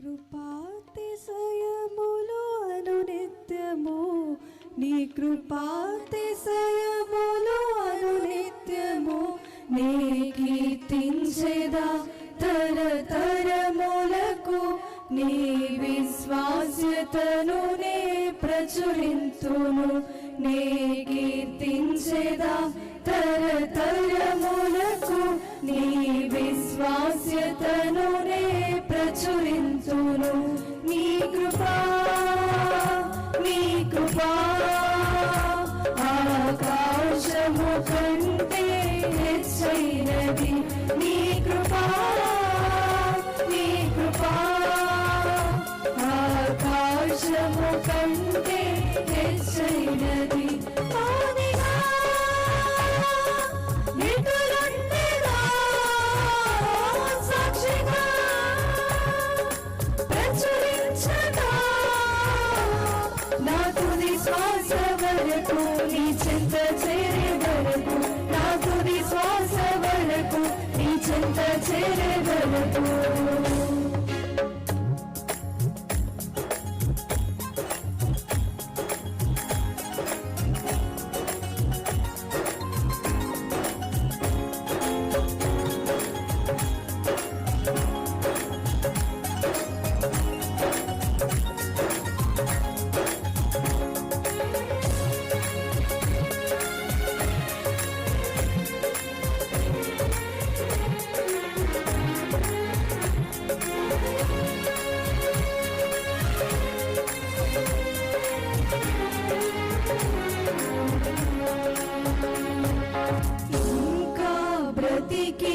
కృపాతిశయములు అను నిత్యము నీ కృపాతిశయములు అను నిత్యము నీ కీర్తించేదా తరతరములకు. నీ విశ్వాస్యతను నే ప్రచురింతును. నీ కీర్తించేదా తరతరములకు. నీ విశ్వాస్యతను నే ప్రచురించును. నీ కృపా నీ కృపా ఆకాశము కంటే హెచ్చైనది. నీ కృపా నీ కృపా ఆకాశము కంటే హెచ్చైనది. చేరగలదు. ఇంకా బ్రతికి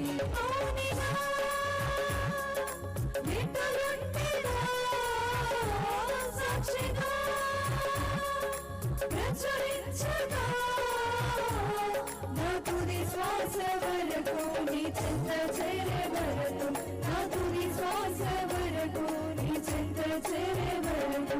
శ్వాస వరకు నీ చెంత చేరే వరకు.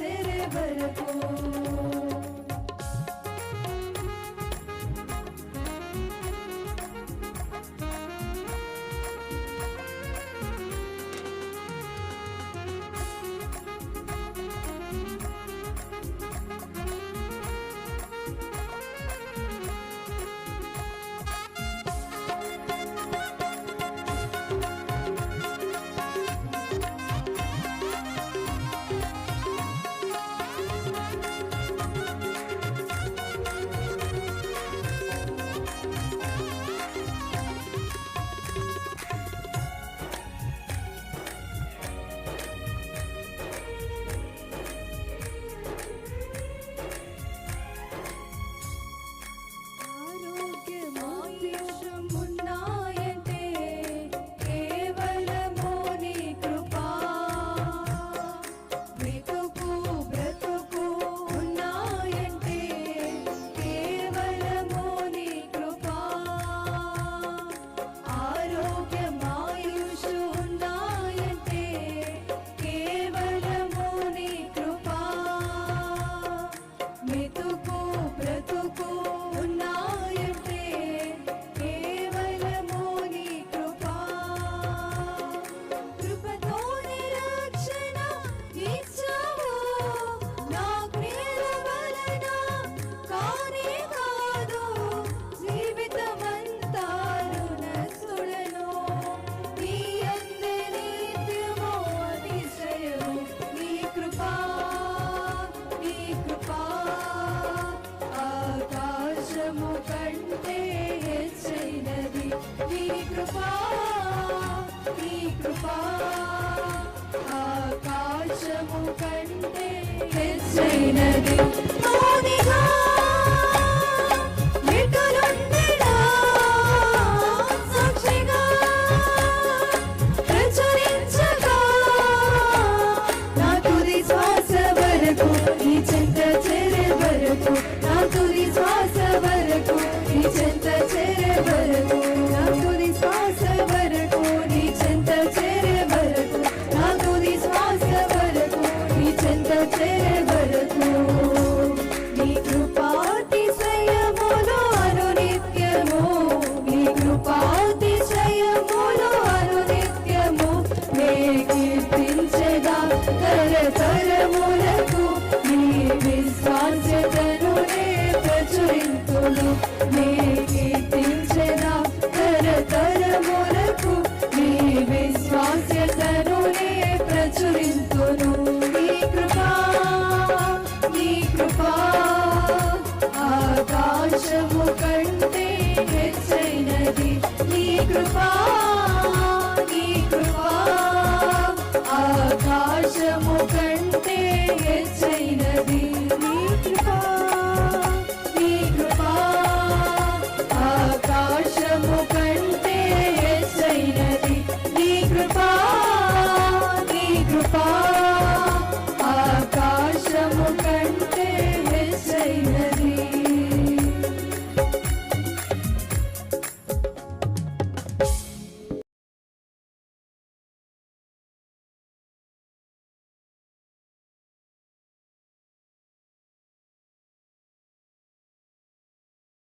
तेरे भरपूर హెచ్చైనది హెచ్చైనది